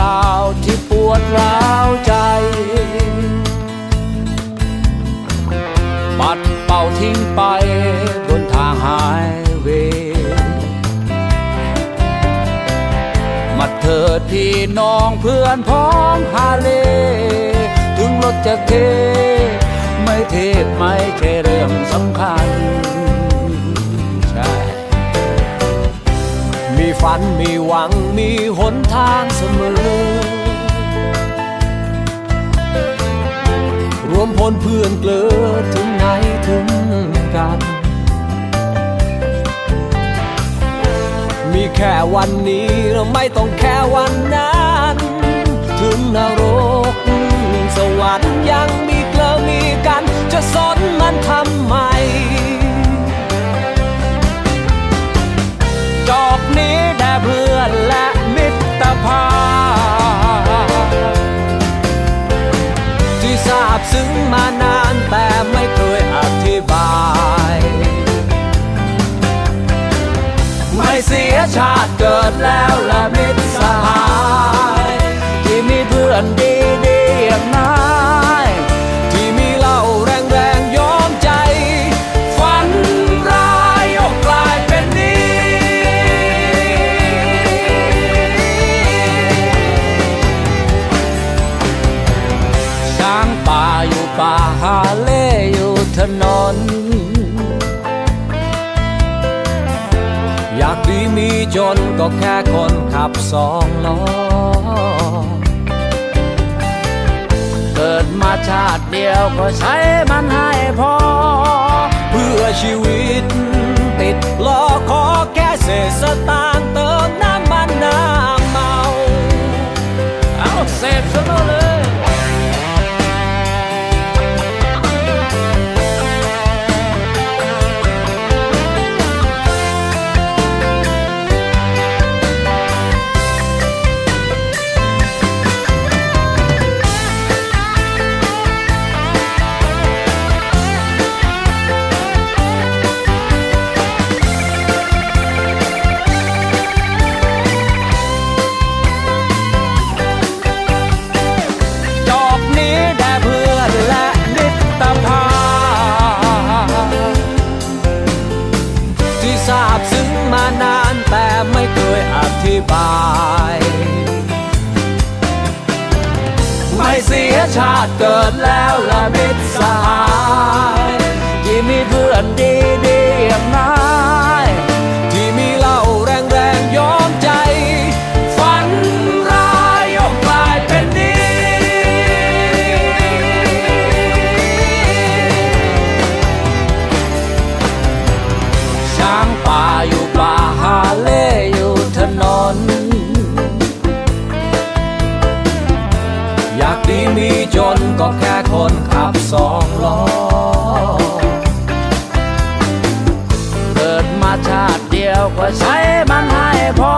ราวที่ปวดร้าวใจ ปัดเป่าทิ้งไปบนทางหายเวมาเถิดพี่น้องเพื่อนพ้องฮาเล ถึงรถจะเท ไม่เทไม่ใช่เรื่องสำคัญ ฝันมีหวังมีหนทางเสมอ รวมพลเพื่อนเกลือถึงไหนถึงกัน มีแค่วันนี้เราไม่ต้องแค่วันนั้น ถึงนรกสวรรค์ยังมีเกลือมีกัน จะสนมันทำไม บซึ้งมานานแต่ไม่เคยอธิบาย ไม่เสียชาติเกิดแล้วและมิตรสหาย ที่มีเพื่อนดีดีๆอย่างนายที่มีเล่าแรงแรงๆยอมใจ ฝันร้ายออกกลายเป็นดีช้างป่า อยู่ป่าหาเล่อยู่ถนน อยากดีมีจนก็แค่คนขับสองล้อ เกิดมาชาติเดียวก็ใช้มันให้พอ เพื่อชีวิตติดล้อขอแค่เศษสตา บาย ไม่เสียชาติเกิดแล้วละมิตรสหายที่มีเพื่อนดี ดีมีจนก็แค่คนขับสองล้อ เกิดมาชาติเดียวก็ใช้มันให้พอเพื่อชีวิตติดล้อขอ